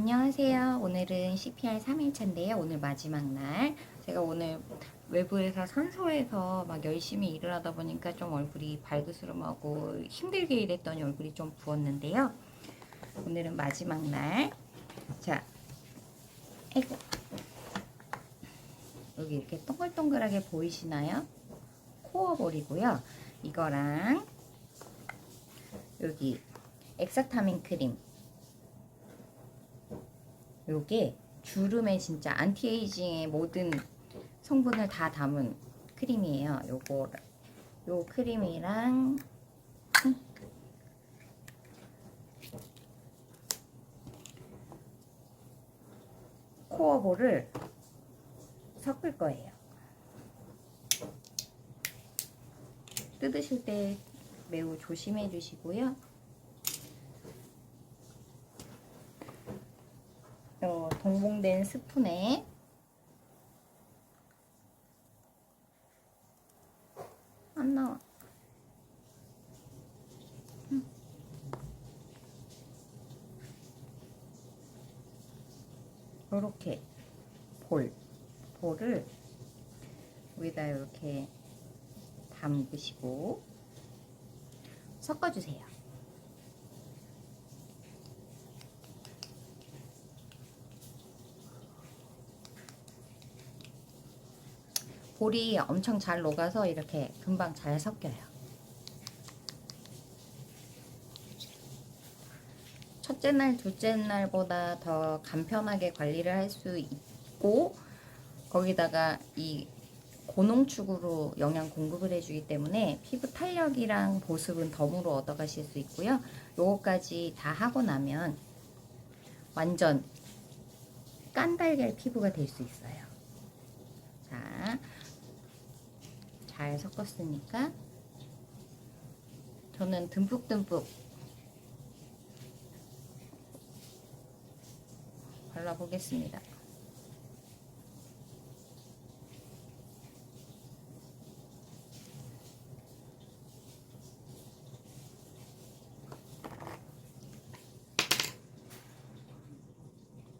안녕하세요. 오늘은 CPR 3일차인데요. 오늘 마지막 날. 제가 오늘 외부에서 산소에서 막 열심히 일을 하다 보니까 좀 얼굴이 발그스름하고 힘들게 일했더니 얼굴이 좀 부었는데요. 오늘은 마지막 날. 자, 아이고. 여기 이렇게 동글동글하게 보이시나요? 코어볼이고요. 이거랑 여기 엑사타민 크림 요게 주름에 진짜 안티에이징의 모든 성분을 다 담은 크림이에요. 요거 요 크림이랑 코어볼을 섞을 거예요. 뜯으실 때 매우 조심해 주시고요. 어, 동봉된 스푼에 안 나와. 음. 요렇게 볼, 볼을 여기다 이렇게 담그시고 섞어주세요. 볼이 엄청 잘 녹아서 이렇게 금방 잘 섞여요. 첫째 날, 둘째 날보다 더 간편하게 관리를 할 수 있고 거기다가 이 고농축으로 영양 공급을 해주기 때문에 피부 탄력이랑 보습은 덤으로 얻어가실 수 있고요. 요거까지 다 하고 나면 완전 깐달걀 피부가 될 수 있어요. 자, 잘 섞었으니까 저는 듬뿍듬뿍 발라보겠습니다.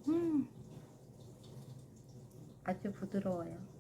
음, 아주 부드러워요.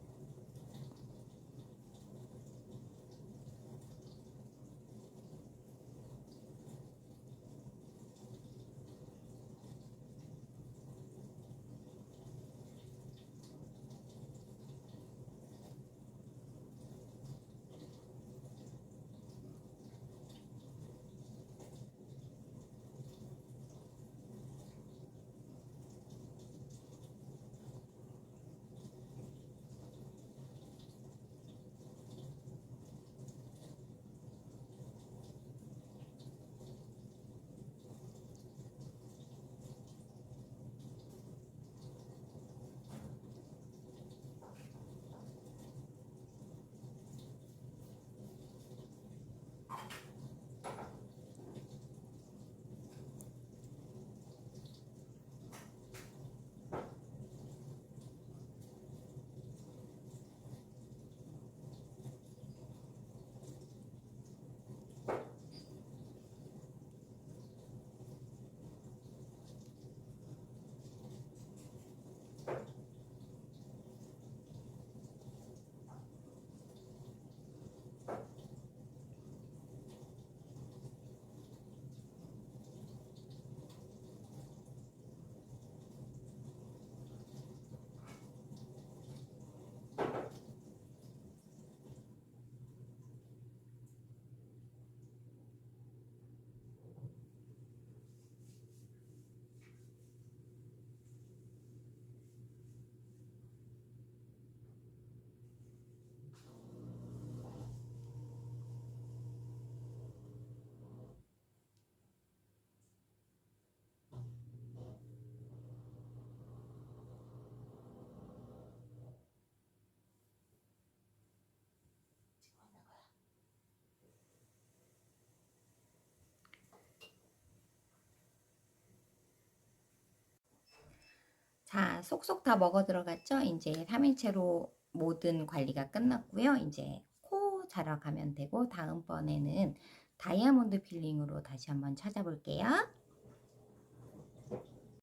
자, 쏙쏙 다 먹어 들어갔죠? 이제 3일째로 모든 관리가 끝났고요. 이제 코 자러 가면 되고 다음번에는 다이아몬드 필링으로 다시 한번 찾아볼게요.